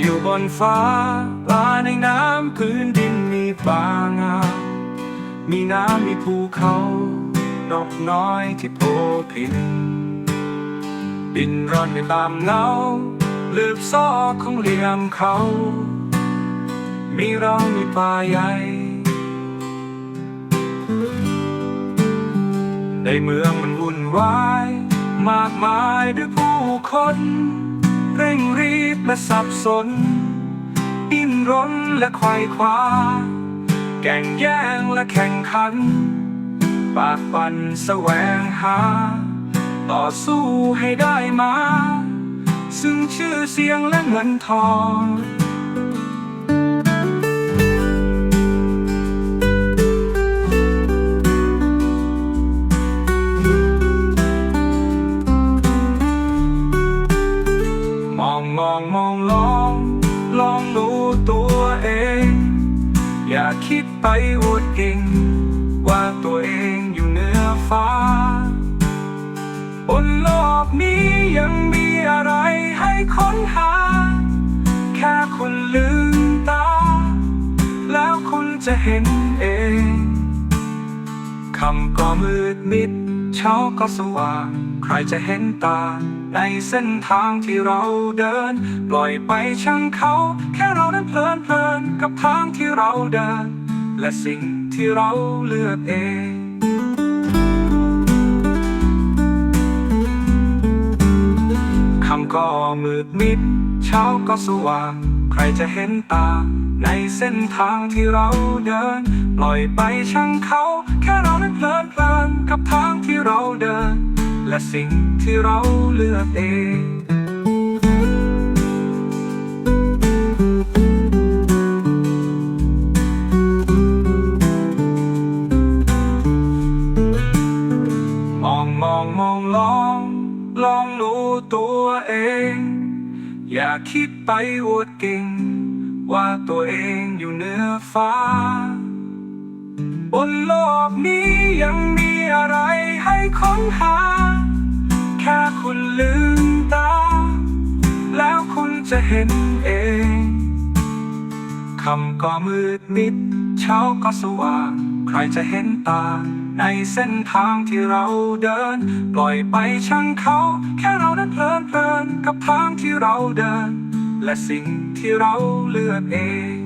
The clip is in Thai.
อยู่บนฟ้า ปลาในน้ำพื้นดินมีปางาม มีน้ำมีภูเขา นกน้อยที่โผล่พิน บินร่อนไปตามเงาลืบซอกของเหลี่ยมเขา มีเรามีป่าใหญ่ ในเมืองมันวุ่นวาย มากมายด้วยผู้คน เร่งรีบและสับสนดิ้นรนและควายคว้า แก่งแย่งและแข่งขัน ปากปันแสวงหา ต่อสู้ให้ได้มา ซึ่งชื่อเสียงและเงินทอง รู้ตัวเอง อย่าคิดไปอวดเก่ง ว่าตัวเองอยู่เหนือฟ้า บนโลกนี้ยังมีอะไรให้ค้นหา แค่คุณลืมตา แล้วคุณจะเห็นเองคำก็มืดมิดเช้าก็สว่าง ใครจะเห็นตา ในเส้นทางที่เราเดิน ปล่อยไปช่างเขา แค่เรานั้นเพลินเพลินกับทางที่เราเดิน และสิ่งที่เราเลือกเองคำก็มืดมิด เช้าก็สว่าง ใครจะเห็นตา ในเส้นทางที่เราเดิน ปล่อยไปช่างเขา แค่เรานั้นเพลินเพลินกับทางที่เราเดิน และสิ่งที่เราเลือกเองมองมองมองลอง ลองรู้ตัวเอง อย่าคิดไปอวดเก่ง ว่าตัวเองอยู่เหนือฟ้า บนโลกนี้ยังมีอะไรให้ค้นหา แค่คุณลืมตา แล้วคุณจะเห็นเองคำก็มืดมิด เช้าก็สว่าง ใครจะเห็นตา ในเส้นทางที่เราเดิน ปล่อยไปช่างเขา แค่เรานั้นเพลินเพลินกับทางที่เราเดิน และสิ่งที่เราเลือกเอง